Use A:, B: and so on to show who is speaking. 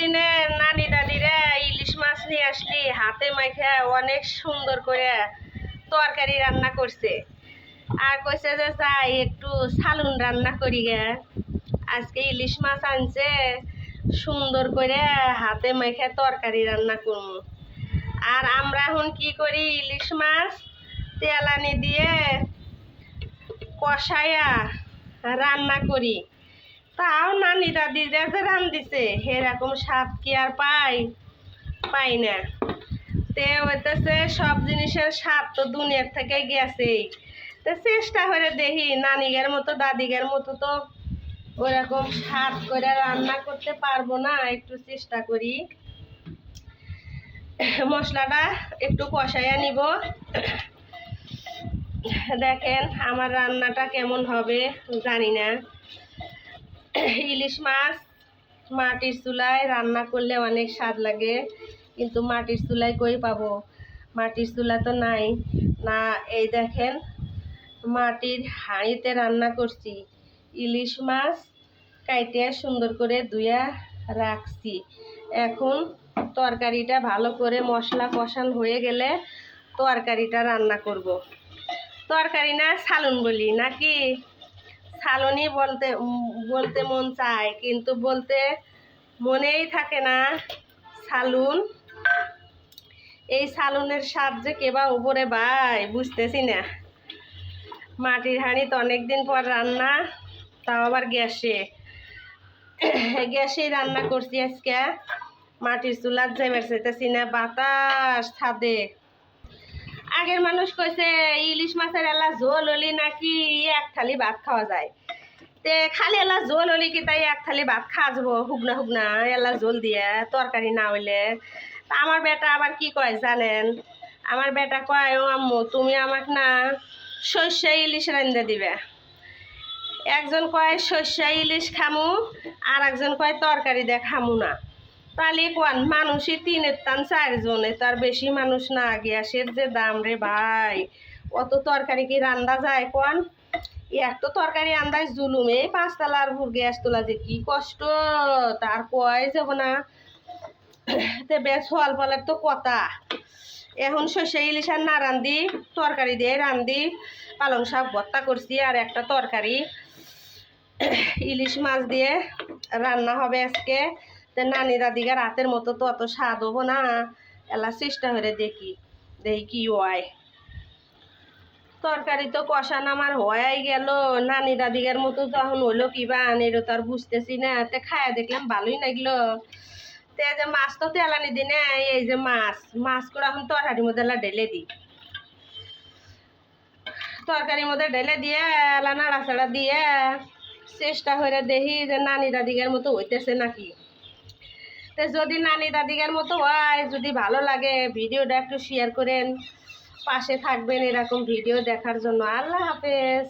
A: দিনে নানি দাদিরা ইলিশ মাছ নিয়ে আসলি, হাতে মাখা অনেক সুন্দর করে তরকারি রান্না করছে। আর কইছে যে, চাই একটু সালুন রান্না করি গে। আজকে ইলিশ মাছ আনছে, সুন্দর করে হাতে মাখা তরকারি রান্না করব আর আমরা এখন কি করি, ইলিশ মাছ তেলানি দিয়ে কষায়া রান্না করি। তাও নানি দাদিরা যে রান দিছে এরকম স্বাদ কি আর পাই? পাই না। তে হইতেছে সব জিনিসের স্বাদ তো দুনিয়ার থেকে গেছেই। তো চেষ্টা করে দেখি নানিগের মতো দাদিগের মতো তো ওরকম স্বাদ করে রান্না করতে পারব না, একটু চেষ্টা করি। মশলাটা একটু কষাইয়া নিব। দেখেন আমার রান্নাটা কেমন হবে, জানি না। ইলিশ মাছ, মাটির চুলায় রান্না করলে অনেক স্বাদ লাগে। কিন্তু মাটির চুলায় কই পাবো? মাটির চুলা তো নাই। না, এই দেখেন, মাটির হাঁড়িতে রান্না করছি। ইলিশ মাছ কাইটে সুন্দর করে ধুয়া রাখছি। এখন তরকারিটা ভালো করে মশলা কষান হয়ে গেলে তরকারিটা রান্না করব। তরকারি না সালুন বলি, নাকি? সালনি বলতে বলতে মন চায়, কিন্তু বলতে মনেই থাকে না। সালুন, এই সালুনের স্বাদ যে কেবা উপরে ভাই বুঝতেছি না। মাটির হাঁড়িতে অনেক দিন পর রান্না, তাও আবার গ্যাসে। গ্যাসেই রান্না করছি আজকে। মাটির চুলার জেমের চাইতেছি না, বাতাস ছাদে। আগের মানুষ কইছে, ইলিশ মাছের এলা ঝোল হলি নাকি এক থালি ভাত খাওয়া যায়। তে খালি এলা ঝোল হলি কি তাই এক থালি ভাত খাওয়া যাব হুগনা হুগনা এলা ঝোল দিয়ে তরকারি না হইলে। তা আমার বেটা আবার কি কয় জানেন? আমার বেটা কয়, ও আম্মু, তুমি আমাকে না সর্ষে ইলিশ রান্ধে দিবে। একজন কয়, সর্ষে ইলিশ খামু। আর একজন কয়, তরকারি দিয়ে খামু না। তাহলে কোন মানুষই তিনের টান চারজনে, তার বেশি মানুষ না গ্যাসের যে দাম রে ভাই। অত তরকারি কি রান্দা যায় কোন এক তো তরকারি আন্দাজ জুলুম। এই পাঁচতলার উপর গ্যাস তোলা যে কি কষ্ট, তার কয় যাব না। তে বেশ ফল ফলের তো কথা। এখন সর্ষে ইলিশ আর না রান্ধি, তরকারি দিয়ে রান্ধি, পালং শাক ভর্তা করছি আর একটা তরকারি। ইলিশ মাছ দিয়ে রান্না হবে আজকে। তো নানি দাদিকে রাতের মতো তো অত স্বাদ হব না। এলা চেষ্টা করে দেখি দেখি কি হয়। তরকারি তো কষান আমার হয়ে গেল। নানি দাদিকার মতো তখন হইল কিবা আনেরও তো আর বুঝতেছি না। তে খায়া দেখলাম ভালোই লাগল। তে যে মাছ তো তেলানি দিনে এই যে মাছ। মাছ করে এখন তরকারির মধ্যে ঢেলে দিই তরকারির মধ্যে ঢেলে দিয়ে, এলা নাড়াচাড়া দিয়ে চেষ্টা করে দেখি যে নানি দাদিকার মতো হইতেছে নাকি। তো যদি নানি দাদিকার মতো হয়, যদি ভালো লাগে, ভিডিওটা একটু শেয়ার করেন। পাশে থাকবেন এরকম ভিডিও দেখার জন্য। আল্লাহ হাফেজ।